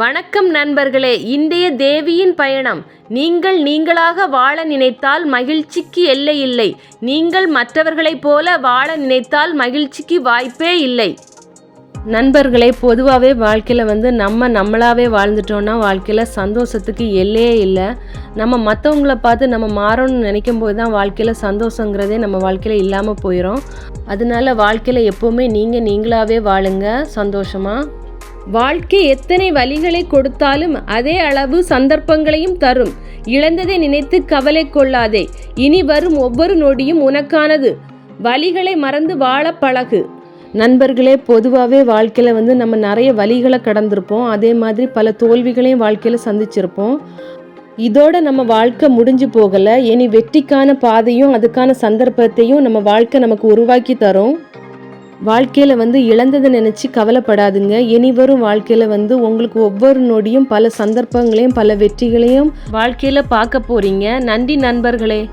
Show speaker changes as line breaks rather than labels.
வணக்கம் நண்பர்களே இன்றைய தேவியின் பயணம். நீங்கள் நீங்களாக வாழ நினைத்தால் மகிழ்ச்சிக்கு எல்லை இல்லை. நீங்கள் மற்றவர்களைப் போல வாழ நினைத்தால் மகிழ்ச்சிக்கு வாய்ப்பே இல்லை. நண்பர்களே பொதுவாகவே வாழ்க்கையில் வந்து நம்ம நம்மளாவே வாழ்ந்துட்டோம்னா வாழ்க்கையில் சந்தோஷத்துக்கு எல்லையே இல்லை. நம்ம மற்றவங்கள பார்த்து நம்ம மாறணும்னு நினைக்கும் போது தான் வாழ்க்கையில் சந்தோஷங்கிறதே நம்ம வாழ்க்கையில் இல்லாமல் போயிடும் அதனால வாழ்க்கையில் எப்போவுமே நீங்கள் நீங்களாவே வாழுங்க. சந்தோஷமாக வாழ்க்கை எத்தனை வழிகளை கொடுத்தாலும் அதே அளவு சந்தர்ப்பங்களையும் தரும். இழந்ததை நினைத்து கவலை கொள்ளாதே. இனி வரும் ஒவ்வொரு நொடியும் உனக்கானது. வழிகளை மறந்து வாழ பழகு. நண்பர்களே பொதுவாகவே வாழ்க்கையில் வந்து நம்ம நிறைய வழிகளை கடந்திருப்போம். அதே மாதிரி பல தோல்விகளையும் வாழ்க்கையில் சந்திச்சிருப்போம். இதோட நம்ம வாழ்க்கை முடிஞ்சு போகலை. இனி வெற்றிக்கான பாதையும் அதுக்கான சந்தர்ப்பத்தையும் நம்ம வாழ்க்கை நமக்கு உருவாக்கி தரும். வாழ்க்கையில் வந்து இழந்ததை நினச்சி கவலைப்படாதுங்க. இனி வரும் வாழ்க்கையில் வந்து உங்களுக்கு ஒவ்வொரு நொடியும் பல சந்தர்ப்பங்களையும் பல வெற்றிகளையும் வாழ்க்கையில் பார்க்க போகிறீங்க நன்றி நண்பர்களே.